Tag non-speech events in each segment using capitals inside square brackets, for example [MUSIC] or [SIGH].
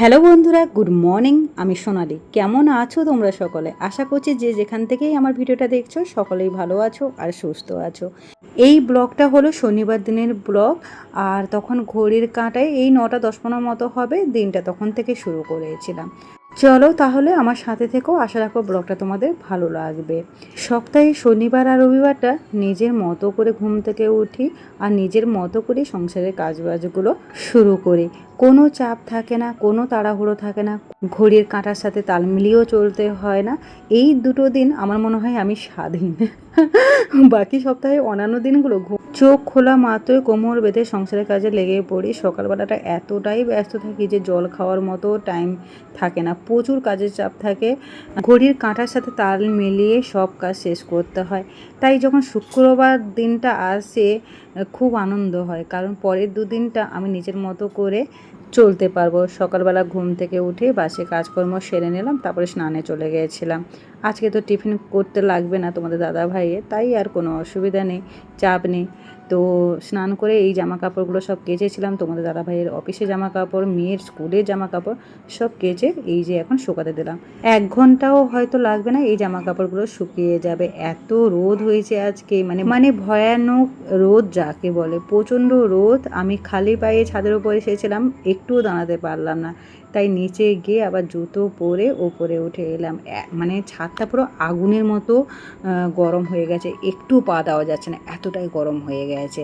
Hello বন্ধুরা, good morning, আমি সোনালি। কেমন আছো তোমরা সকলে? আশা করছি যে যেখান থেকেই আমার ভিডিওটা দেখছ, সকলেই ভালো আছো আর সুস্থ আছো। এই ব্লগটা হলো শনিবার দিনের ব্লগ, আর তখন ঘড়ির কাঁটায় এই নটা দশ পনেরো মতো হবে, দিনটা তখন থেকে শুরু করেছিলাম। চলো তাহলে আমার সাথে থেকেও আশা রাখো ব্লগটা তোমাদের ভালো লাগবে। সপ্তাহে শনিবার আর রবিবারটা নিজের মতো করে ঘুম থেকে উঠি আর নিজের মতো করে সংসারের কাজবাজগুলো শুরু করি। কোনো চাপ থাকে না, কোনো তাড়াহুড়ো থাকে না, ঘড়ির কাঁটার সাথে তাল মিলিয়েও চলতে হয় না। এই দুটো দিন আমার মনে হয় আমি স্বাধীন। বাকি সপ্তাহে অন্যান্য দিনগুলো চোখ খোলা মাত্রই কোমর বেঁধে সংসারের কাজে লেগে পড়ি। সকালবেলাটা এতটাই ব্যস্ত থাকি যে জল খাওয়ার মতো টাইম থাকে না। প্রচুর কাজের চাপ থাকে। ঘড়ির কাঁটার সাথে তাল মিলিয়ে সব কাজ শেষ করতে হয়। তাই যখন শুক্রবার দিনটা আসে, খুব আনন্দ হয়। কারণ পরের দুদিনটা আমি নিজের মতো করে চলতে পারব। সকালবেলা ঘুম থেকে উঠে বাসে কাজকর্ম সেরে নিলাম, তারপরে স্নানে চলে গিয়েছিলাম। আজকে তো টিফিন করতে লাগবে না তোমাদের দাদা ভাইয়ের তাই আর কোনো অসুবিধা নেই, চাপ নেই। তো স্নান করে এই জামা কাপড়গুলো সব কেচেছিলাম। তোমাদের দাদা ভাইয়ের অফিসে জামা কাপড় মেয়ের স্কুলের জামা কাপড় সব কেচে এই যে এখন শুকাতে দিলাম। এক ঘন্টাও হয়তো লাগবে না, এই জামা কাপড়গুলো শুকিয়ে যাবে। এত রোদ হয়েছে আজকে মানে মানে ভয়ানক রোদ যাকে বলে। প্রচণ্ড রোদ, আমি খালি পায়ে ছাদের উপরে এসেছিলাম, একটুও দাঁড়াতে পারলাম না। তাই নিচে গিয়ে আবার জুতো পরে ওপরে উঠে এলাম। মানে ছাদটা পুরো আগুনের মতো গরম হয়ে গেছে। একটু পা দেওয়া যাচ্ছে না, এতটাই গরম হয়ে গেছে।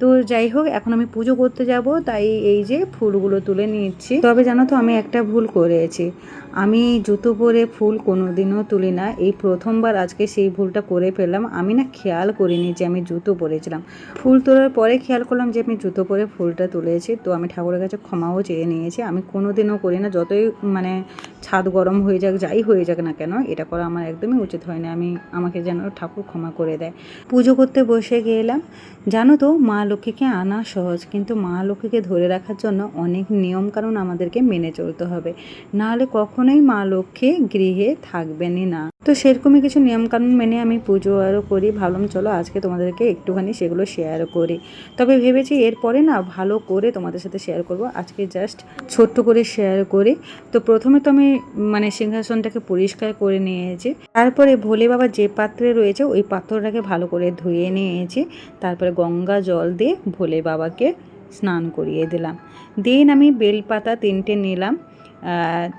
তো যাই হোক, এখন আমি পুজো করতে যাব, তাই এই যে ফুলগুলো তুলে নিচ্ছি। তবে জানো তো, আমি একটা ভুল করেছি। আমি জুতো পরে ফুল কোনোদিনও তুলি না। এই প্রথমবার আজকে সেই ভুলটা করে ফেললাম। আমি না খেয়াল করিনি যে আমি জুতো পরেছিলাম। ফুল তোলার পরে খেয়াল করলাম যে আমি জুতো পরে ফুলটা তুলেছি। তো আমি ঠাকুরের কাছে ক্ষমাও চেয়ে নিয়েছি। আমি কোনোদিনও করি না, যতই মানে ছাদ গরম হয়ে যাক, যাই হয়ে যাক না কেন, এটা করা আমার একদমই উচিত হয় না আমি, আমাকে যেন ঠাকুর ক্ষমা করে দেয়। পুজো করতে বসে গেলাম। জানো তো, মা লক্ষ্মীকে আনা সহজ, কিন্তু মা লক্ষ্মীকে ধরে রাখার জন্য অনেক নিয়ম কারণ আমাদেরকে মেনে চলতে হবে। নাহলে কখনোই মা লক্ষ্মী গৃহে থাকবেনই না। তো সেরকমই কিছু নিয়মকানুন মেনে আমি পুজো আরও করি। ভাবলাম, চলো আজকে তোমাদেরকে একটুখানি সেগুলো শেয়ার করি। তবে ভেবেছি এরপরে না ভালো করে তোমাদের সাথে শেয়ার করব। আজকে জাস্ট ছোট্ট করে শেয়ার করি। তো প্রথমে তো আমি মানে সিংহাসনটাকে পরিষ্কার করে নিয়েছি। তারপরে ভোলে বাবা যে পাত্রে রয়েছে, ওই পাত্রটাকে ভালো করে ধুয়ে নিয়েছি। তারপরে গঙ্গা জল দিয়ে ভোলে বাবাকে স্নান করিয়ে দিলাম। দেন আমি বেলপাতা তিনটে নিলাম।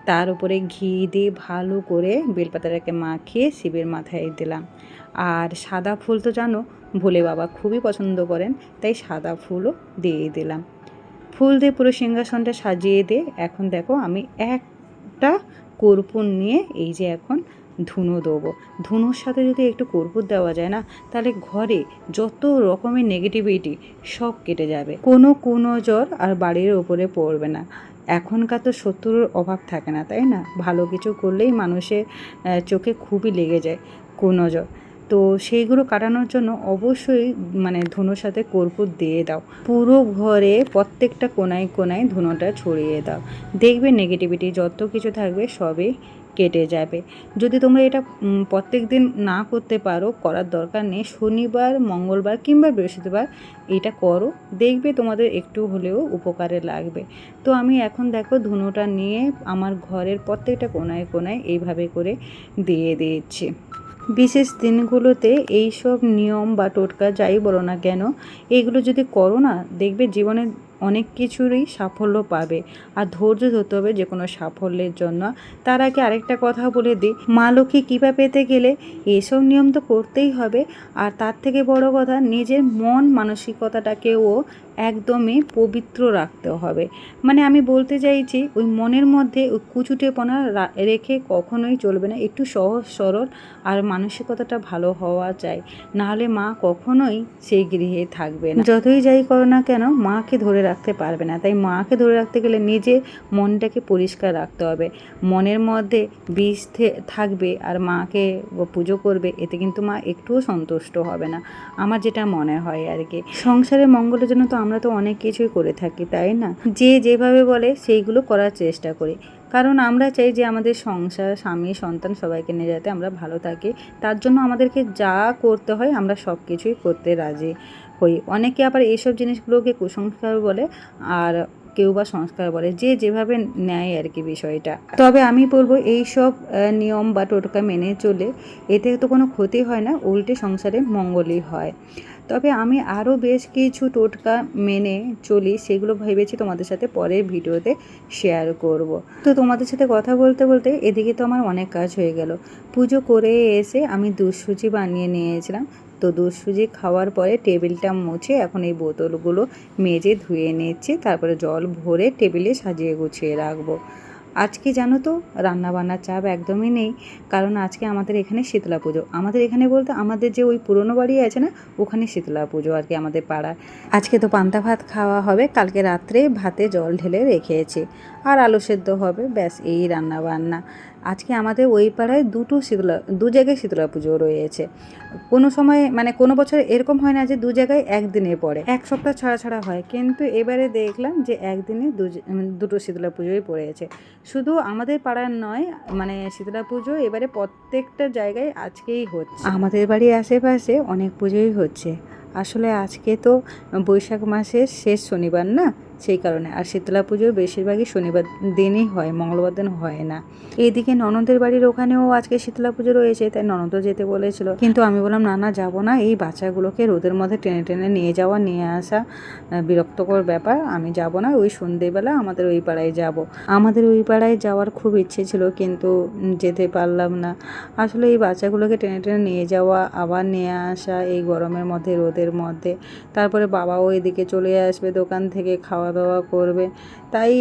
তার উপরে ঘি দিয়ে ভালো করে বেলপাতাটাকে মাখিয়ে শিবের মাথায় দিলাম। আর সাদা ফুল তো জানো, ভোলে বাবা খুবই পছন্দ করেন, তাই সাদা ফুলও দিয়ে দিলাম। ফুল দিয়ে পুরো সিংহাসনটা সাজিয়ে দিয়ে এখন দেখো আমি একটা কর্পূর নিয়ে এই যে এখন ধুনো দেবো। ধুনোর সাথে যদি একটু কর্পূর দেওয়া যায় না, তাহলে ঘরে যত রকমের নেগেটিভিটি সব কেটে যাবে। কোনো কোনো জ্বর আর বাড়ির ওপরে পড়বে না। এখনকার তো শত্রুর অভাব থাকে না, তাই না? ভালো কিছু করলেই মানুষের চোখে খুবই লেগে যায় কুনজর তো সেইগুলো কাটানোর জন্য অবশ্যই মানে ধুনোর সাথে কর্পূর দিয়ে দাও। পুরো ঘরে প্রত্যেকটা কোনায় কোনায় ধুনোটা ছড়িয়ে দাও। দেখবে নেগেটিভিটি যত কিছু থাকবে সবই কেটে যাবে। যদি তোমরা এটা প্রত্যেক দিন না করতে পারো, করার দরকার নেই। শনিবার, মঙ্গলবার কিংবা বৃহস্পতিবার এটা করো। দেখবে তোমাদের একটু হলেও উপকারে লাগবে। তো আমি এখন দেখো ধুনোটা নিয়ে আমার ঘরের প্রত্যেকটা কোনায় কোনায় এইভাবে করে দিয়ে দিচ্ছি। বিশেষ দিনগুলোতে এই সব নিয়ম বা টোটকা যাই বলো না কেন এইগুলো যদি করো না, দেখবে জীবনে অনেক কিছুরই সাফল্য পাবে। আর ধৈর্য ধরতে হবে যে কোনো সাফল্যের জন্য। তার আগে আরেকটা কথা বলে দিই। মা লক্ষ্মী কীভাবে পেতে গেলে এসব নিয়ম তো করতেই হবে। আর তার থেকে বড় কথা, নিজের মন মানসিকতাটাকেও একদমই পবিত্র রাখতে হবে। মানে আমি বলতে চাইছি, ওই মনের মধ্যে ওই কুচুটেপনা রেখে কখনোই চলবে না। একটু সহজ, সরল আর মানসিকতাটা ভালো হওয়া চাই। নাহলে মা কখনোই সেই গৃহে থাকবে না। যতই যাই করো না কেন, মাকে ধরে রাখতে পারবে না। তাই মাকে ধরে রাখতে গেলে নিজে মনটাকে পরিষ্কার রাখতে হবে। মনের মধ্যে বিষ থাকবে আর মাকে পুজো করবে, এতে কিন্তু মা একটুও সন্তুষ্ট হবে না। আমার যেটা মনে হয় আর কি। সংসারের মঙ্গলের জন্য তো আমরা তো অনেক কিছুই করে থাকি, তাই না? যে যেভাবে বলে সেইগুলো করার চেষ্টা করি। কারণ আমরা চাই যে আমাদের সংসার, স্বামী, সন্তান সবাইকে নিয়ে যাতে আমরা ভালো থাকি। তার জন্য আমাদেরকে যা করতে হয় আমরা সব কিছুই করতে রাজি হই। অনেকে আবার এইসব জিনিসগুলোকে কুসংস্কার বলে আর কেউ বা সংস্কার বলে, যে যেভাবে নেয় আর কি বিষয়টা। তবে আমি বলব এই সব নিয়ম বা টোটকা মেনে চলে এতে তো কোনো ক্ষতি হয় না, উল্টে সংসারে মঙ্গলই হয়। তবে আমি আরও বেশ কিছু টোটকা মেনে চলি, সেগুলো ভেবেছি তোমাদের সাথে পরের ভিডিওতে শেয়ার করব। তো তোমাদের সাথে কথা বলতে বলতে এদিকে তো আমার অনেক কাজ হয়ে গেল। পুজো করে এসে আমি দুধ সুজি বানিয়ে নিয়েছিলাম। তো দুধ খাওয়ার পরে টেবিলটা মুছে এখন এই বোতলগুলো মেজে ধুয়ে নিচ্ছি। তারপরে জল ভরে টেবিলে সাজিয়ে গুছিয়ে রাখব। আজকে জানো তো? রান্না বান্নার চাপ একদমই নেই। কারণ আজকে আমাদের এখানে শীতলা পুজো। আমাদের এখানে বলতে আমাদের যে ওই পুরনো বাড়ি আছে না, ওখানে শীতলা পুজো আর কি আমাদের পাড়ায় আজকে তো পান্তা ভাত খাওয়া হবে। কালকে রাত্রে ভাতে জল ঢেলে রেখেছি। আর আলু সেদ্ধ হবে, ব্যাস এই রান্না বান্না। আজকে আমাদের ওই পাড়ায় দুটো শীতলা, দু জায়গায় শীতলা পুজো রয়েছে। কোনো সময় মানে কোনো বছর এরকম হয় না যে দু জায়গায় একদিনে পড়ে। এক সপ্তাহ ছাড়া ছাড়া হয়। কিন্তু এবারে দেখলাম যে একদিনে দু দুটো শীতলা পুজোই পড়েছে। শুধু আমাদের পাড়ার নয় মানে শীতলা পুজো এবারে প্রত্যেকটা জায়গায় আজকেই হচ্ছে। আমাদের বাড়ির আশেপাশে অনেক পুজোই হচ্ছে। আসলে আজকে তো বৈশাখ মাসের শেষ শনিবার না? সেই কারণে। আর শীতলা পুজো বেশিরভাগই শনিবার দিনই হয়, মঙ্গলবার দিন হয় না। এইদিকে ননদের বাড়ির ওখানেও আজকে শীতলা পুজো রয়েছে, তাই ননদও যেতে বলেছিল। কিন্তু আমি বললাম, না না, যাব না। এই বাচ্চাগুলোকে রোদের মধ্যে টেনে টেনে নিয়ে যাওয়া, নিয়ে আসা বিরক্তকর ব্যাপার। আমি যাব না, ওই সন্ধেবেলা আমাদের ওই পাড়ায় যাব। আমাদের ওই পাড়ায় যাওয়ার খুব ইচ্ছে ছিল, কিন্তু যেতে পারলাম না। আসলে এই বাচ্চাগুলোকে টেনে টেনে নিয়ে যাওয়া, আবার নিয়ে আসা, এই গরমের মধ্যে, রোদের মধ্যে। তারপরে বাবাও এদিকে চলে আসবে দোকান থেকে খাওয়া দাওয়া করবে। তাই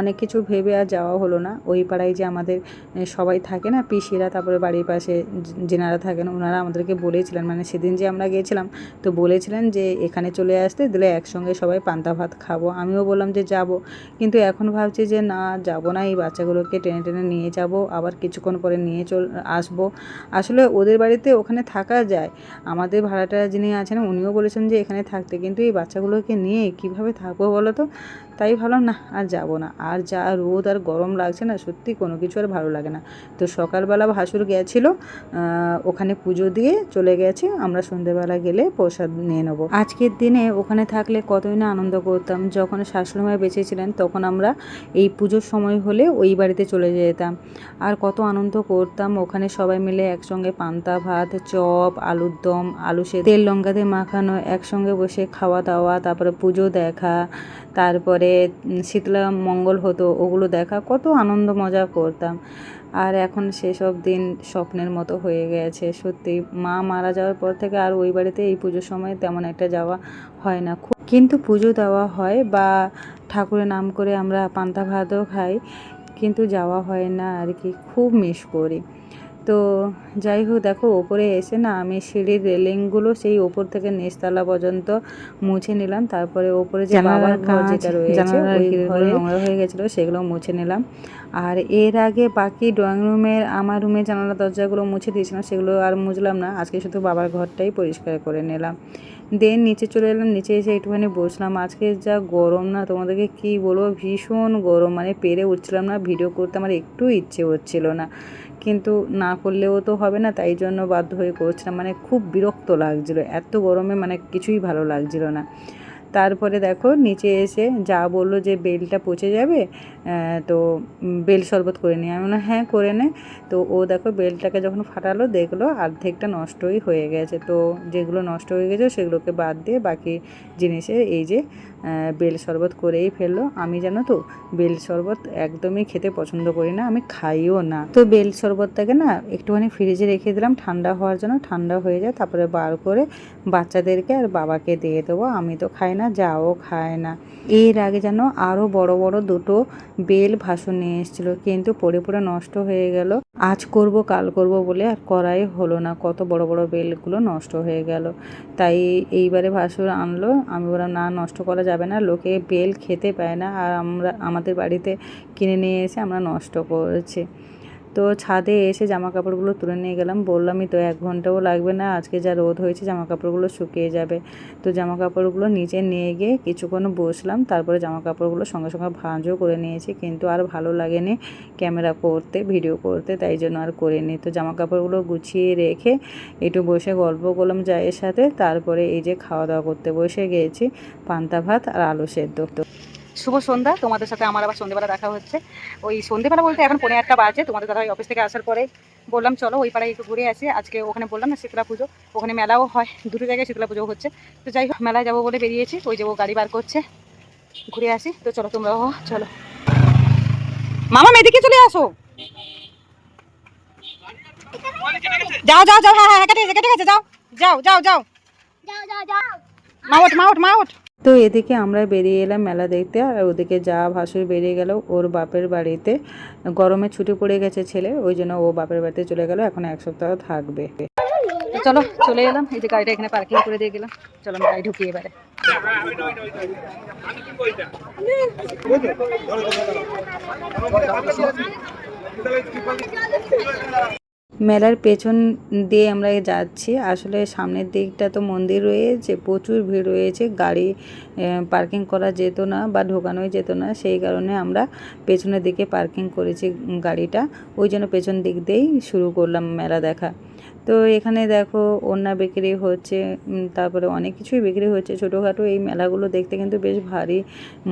অনেক কিছু ভেবে আর যাওয়া হলো না। ওই পাড়ায় যে আমাদের সবাই থাকে না, পিসিরা, তারপরে বাড়ির পাশে যেনারা থাকেন, ওনারা আমাদেরকে বলেছিলেন। মানে সেদিন যে আমরা গিয়েছিলাম তো বলেছিলেন যে, এখানে চলে আসতে দিলে একসঙ্গে সবাই পান্তা ভাত খাব। আমিও বললাম যে, যাব। কিন্তু এখন ভাবছি যে, না, যাব না, এই বাচ্চাগুলোকে টেনে টেনে নিয়ে যাব, আবার কিছুক্ষণ পরে নিয়ে চল, আসব। আসলে ওদের বাড়িতে ওখানে থাকা যায়। আমাদের ভাড়াটা যিনি আছেন, উনিও বলেছেন যে, এখানে থাকতে। কিন্তু এই বাচ্চাগুলোকে নিয়ে কীভাবে থাকব বলো তো? তাই ভাবলাম, না, আর যাব না। আর যা রোদ আর গরম লাগছে না, সত্যি কোনো কিছু আর ভালো লাগে না। তো সকালবেলা ভাসুর গেছিল ওখানে পুজো দিয়ে চলে গেছে। আমরা সন্ধেবেলা গেলে প্রসাদ নিয়ে নেব। আজকের দিনে ওখানে থাকলে কতই না আনন্দ করতাম। যখন শাশুড়িমা বেঁচে ছিলেন তখন আমরা এই পুজোর সময় হলে ওই বাড়িতে চলে যেতাম। আর কত আনন্দ করতাম। ওখানে সবাই মিলে একসঙ্গে পান্তা ভাত, চপ, আলুর দম, আলু সে তেল লঙ্কা দিয়ে মাখানো, একসঙ্গে বসে খাওয়া দাওয়া, তারপরে পুজো দেখা তারপরে শীতলা মঙ্গল হতো, ওগুলো দেখা কত আনন্দ মজা করতাম। আর এখন সেসব দিন স্বপ্নের মতো হয়ে গেছে, সত্যি। মা মারা যাওয়ার পর থেকে আর ওই বাড়িতে এই পুজোর সময় তেমন একটা যাওয়া হয় না। খুব কিন্তু পুজো দেওয়া হয় বা ঠাকুরের নাম করে আমরা পান্তা ভাতও খাই, কিন্তু যাওয়া হয় না আর কি। খুব মিস করি। তো যাই হোক দেখো ওপরে এসে না আমি সিঁড়ির রেলিংগুলো সেই ওপর থেকে নিচতলা পর্যন্ত মুছে নিলাম। তারপরে ওপরে যে বাবার ঘর যেটা রয়েছে জানালার ওই ঘরে নোংরা হয়ে গেছিল সেগুলো মুছে নিলাম। আর এর আগে বাকি ড্রয়িং রুমের আমার রুমে জানালা দরজাগুলো মুছে দিয়েছিলাম সেগুলো আর মুছলাম না। আজকে শুধু বাবার ঘরটাই পরিষ্কার করে নিলাম। দেন নিচে চলে এলাম নিচে এসে একটুখানি বসলাম। আজকে যা গরম না তোমাদেরকে কি বলব? ভীষণ গরম মানে পেরে উঠছিলাম না। ভিডিও করতে আমার একটু ইচ্ছে হচ্ছিল না। কিন্তু না করলেও তো হবে না, তাই জন্য বাধ্য হয়ে করছিলাম মানে খুব বিরক্ত লাগছিল, এত গরমে মানে কিছুই ভালো লাগছিল না। তারপরে দেখো নিচে এসে যা বলল যে বেলটা পচে যাবে তো বেল শরবত করে নিই আমি বললাম হ্যাঁ করে নে। তো ও দেখো বেলটাকে যখন ফাটালো, দেখল অর্ধেকটা নষ্টই হয়ে গেছে। তো যেগুলো নষ্ট হয়ে গেছে, সেগুলোকে বাদ দিয়ে বাকি জিনিসের এই যে বেল শরবত করেই ফেলল। আমি জানো তো, বেল শরবত একদমই খেতে পছন্দ করি না, আমি খাইও না। তো বেল শরবতটাকে না একটুখানি ফ্রিজে রেখে দিলাম, ঠান্ডা হওয়ার জন্য ঠান্ডা হয়ে যায়। তারপরে বার করে বাচ্চাদেরকে আর বাবাকে দিয়ে দেবো। আমি তো খাই না যাও খায় না। এর আগে যেন আরও বড় বড় দুটো বেল ভাসন নিয়ে এসেছিল, কিন্তু পড়ে পড়ে নষ্ট হয়ে গেল। আজ করব, কাল করব বলে আর করাই হলো না, কত বড় বড় বেলগুলো নষ্ট হয়ে গেল। তাই এইবারে ভাসুর আনলো, আমি বললাম, না, নষ্ট করা যাবে না, লোকে বেল খেতে পায় না, আর আমরা, আমাদের বাড়িতে কিনে নিয়ে এসে আমরা নষ্ট করেছি। তো ছাদে এসে জামা কাপড়গুলো তুলে নিয়ে গেলাম। বললামই তো এক ঘন্টাও লাগবে না, আজকে যা রোদ হয়েছে জামা কাপড়গুলো শুকিয়ে যাবে। তো জামা কাপড়গুলো নিচে নিয়ে গিয়ে কিছুক্ষণ বসলাম, তারপরে জামা কাপড়গুলো সঙ্গে সঙ্গে ভাঁজও করে নিয়েছি, কিন্তু আর ভালো লাগেনি ক্যামেরা করতে, ভিডিও করতে, তাই জন্য আর করিনি। তো জামা কাপড়গুলো গুছিয়ে রেখে একটু বসে গল্প করলাম জায়ের সাথে, তারপরে এই যে খাওয়া দাওয়া করতে বসে গিয়েছি পান্তা ভাত আর আলু সেদ্ধ। শুভ সন্ধ্যা। তোমাদের সাথে আমার আবার সন্ধ্যেবেলা দেখা হচ্ছে। ওই সন্ধ্যেবেলা বলতে এখন পনেরো একটা বাজে। তোমাদের দাদা অফিস থেকে আসার পরে বললাম চলো ওই পাড়ায় একটু ঘুরে আসি। আজকে ওখানে বললাম না শীতলা পুজো। ওখানে মেলাও হয় দুটো জায়গায় শীতলা পুজো হচ্ছে। তো যাই হোক মেলায় যাব বলে বেরিয়েছি। ওই যে ও গাড়ি বার করছে। ঘুরে আসি। তো চলো তোমরাও চলো। মামা এদিকে চলে আসো? যাও যাও যাও হ্যাঁ হ্যাঁ কেটে গেছে কেটে গেছে যাও। যাও যাও যাও। যাও যাও যাও। মাউট মাউট মাউট তো এদিকে আমরা বেরিয়ে এলাম মেলা দেখতে, আর ওদিকে যা ভাসুর বেরিয়ে গেল ওর বাপের বাড়িতে। গরমে ছুটি পড়ে গেছে ছেলে, ওই জন্য ও বাপের বাড়িতে চলে গেল, এখন এক সপ্তাহ থাকবে। চলো, চলে এলাম, এই যে গাড়িটা এখানে পার্কিং করে দিয়ে গেলাম। চলো আমি গাড়ি ঢুকিয়ে এবারে। মেলার পেছন দিয়ে আমরা যাচ্ছি। আসলে সামনের দিকটা তো মন্দির রয়েছে, প্রচুর ভিড় রয়েছে। গাড়ি পার্কিং করা যেত না বা ঢোকানোই যেত না, সেই কারণে আমরা পেছনের দিকে পার্কিং করেছি গাড়িটা। ওই জন্য পেছন দিক দিয়েই শুরু করলাম মেলা দেখা। তো এখানে দেখো ওড়না বিক্রি হচ্ছে তারপরে অনেক কিছুই বিক্রি হচ্ছে। ছোটোখাটো এই মেলাগুলো দেখতে কিন্তু বেশ ভারী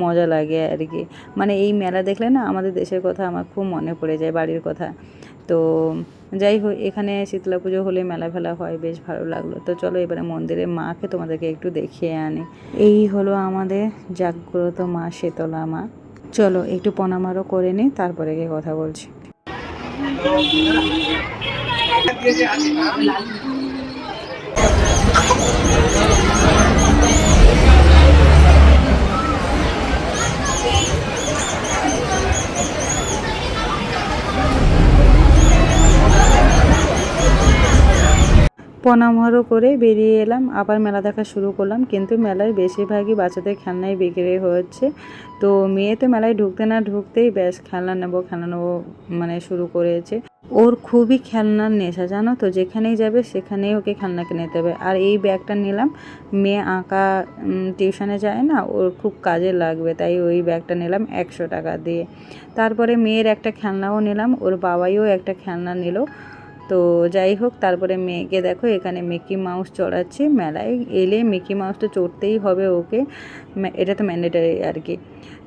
মজা লাগে আর কি। মানে এই মেলা দেখলে না আমাদের দেশের কথা আমার খুব মনে পড়ে যায়, বাড়ির কথা। তো যাই হোক, এখানে শীতলা পুজো হলে মেলা ফেলা হয়, বেশ ভালো লাগল। তো চলো এবারে মন্দিরের মাকে তোমাদেরকে একটু দেখিয়ে আনি। এই হলো আমাদের জাগ্রত মা শীতলা মা। চলো একটু প্রণামারও করে নিই তারপরে গিয়ে কথা বলছি। প্রণামহারও করে বেরিয়ে এলাম। আবার মেলা দেখা শুরু করলাম। কিন্তু মেলায় বেশিরভাগই বাচ্চাদের খেলনাই বিক্রি হচ্ছে। তো মেয়ে তো মেলায় ঢুকতে না ঢুকতেই ব্যাস খেলনা নেব খেলনা নেব মানে শুরু করেছে। ওর খুবই খেলনার নেশা, জানো তো? যেখানেই যাবে সেখানেই ওকে খেলনা কিনে হবে। আর এই ব্যাগটা নিলাম। মেয়ে আঁকা টিউশনে যায় না, ওর খুব কাজে লাগবে। তাই ওই ব্যাগটা নিলাম একশো টাকা দিয়ে। তারপরে মেয়ের একটা খেলনাও নিলাম। ওর বাবাইও একটা খেলনা নিল। তো যাই হোক, তারপরে মেয়েকে দেখো, এখানে মিকি মাউস চড়াচ্ছে মেলায়। এলে মিকি মাউস তো চড়তেই হবে ওকে। এটা তো ম্যান্ডেটারি আর কি।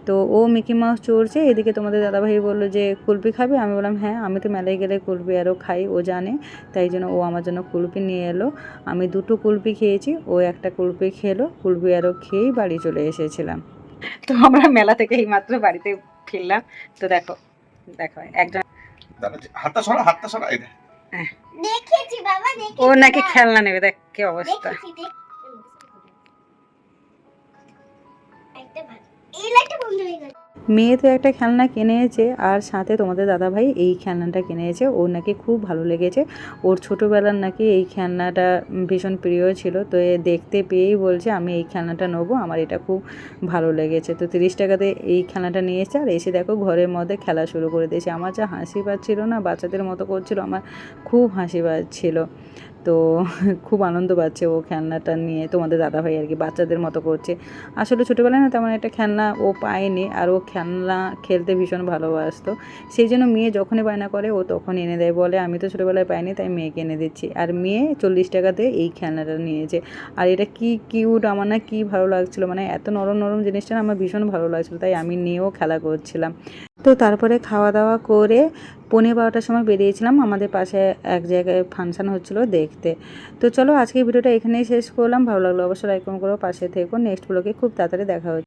তো ও মিকি মাউস চড়ছে। এদিকে তোমাদের দাদাভাই বলল যে, কুলপি খাবে? আমি বললাম হ্যাঁ আমি তো মেলায় গেলে কুলপি আরও খাই, ও জানে। তাই জন্য ও আমার জন্য কুলপি নিয়ে এলো। আমি দুটো কুলপি খেয়েছি, ও একটা কুলপি খেলো, কুলপি আরও খেয়েই বাড়ি চলে এসেছিলাম। তো আমরা মেলা থেকে এই মাত্র বাড়িতে ফিরলাম। তো দেখো দেখো, একজন হাতটা সরা হাতটা সরা। দেখেছি বাবা দেখেছি ও নাকি খেলনা নেবে দেখ কি অবস্থা। একটা। এই লাইটটা বন্ধ হয়ে গেল মেয়ে তো একটা খেলনা কিনেছে, আর সাথে তোমাদের দাদাভাই এই খেলনাটা কিনেছে। ওর নাকি খুব ভালো লেগেছে। ওর ছোটোবেলার নাকি এই খেলনাটা ভীষণ প্রিয় ছিল। তো এ দেখতে পেয়েই বলছে, আমি এই খেলনাটা নেব, আমার এটা খুব ভালো লেগেছে। তো তিরিশ টাকাতে এই খেলনাটা নিয়ে আর এসে দেখো ঘরের মধ্যে খেলা শুরু করে দিয়েছে। আমার যা হাসি পাচ্ছিল না, বাচ্চাদের মতো করছিল, আমার খুব হাসি পাচ্ছিল। তো [LAUGHS] খুব আনন্দ পাচ্ছে ও খেলনাটা নিয়ে। তোমাদের দাদাভাই আর কি বাচ্চাদের মতো করছে। আসলে ছোটোবেলায় না তেমন একটা খেলনা ও পায়নি আর ও খেলনা খেলতে ভীষণ ভালোবাসতো। সেই জন্য মেয়ে যখনই বায়না করে, ও তখন এনে দেয় বলে, আমি তো ছোটোবেলায় পাইনি, তাই মেয়েকে এনে দিচ্ছি। আর মেয়ে চল্লিশ টাকাতে এই খেলনাটা নিয়েছে। আর এটা কি কিউট আমার না কী ভালো লাগছিল মানে এত নরম নরম জিনিসটা আমার ভীষণ ভালো লাগছিল, তাই আমি নিয়েও খেলা করছিলাম। তো তারপরে খাওয়া দাওয়া করে পনেরো বারোটার সময় বেরিয়েছিলাম। আমাদের পাশে এক জায়গায় ফাংশান হচ্ছিল দেখতে। তো চলো আজকে ভিডিওটা এখানেই শেষ করলাম। ভালো লাগল অবশ্যই লাইক করো, পাশে থেকো। নেক্সট ব্লগে খুব তাড়াতাড়ি দেখা হচ্ছে।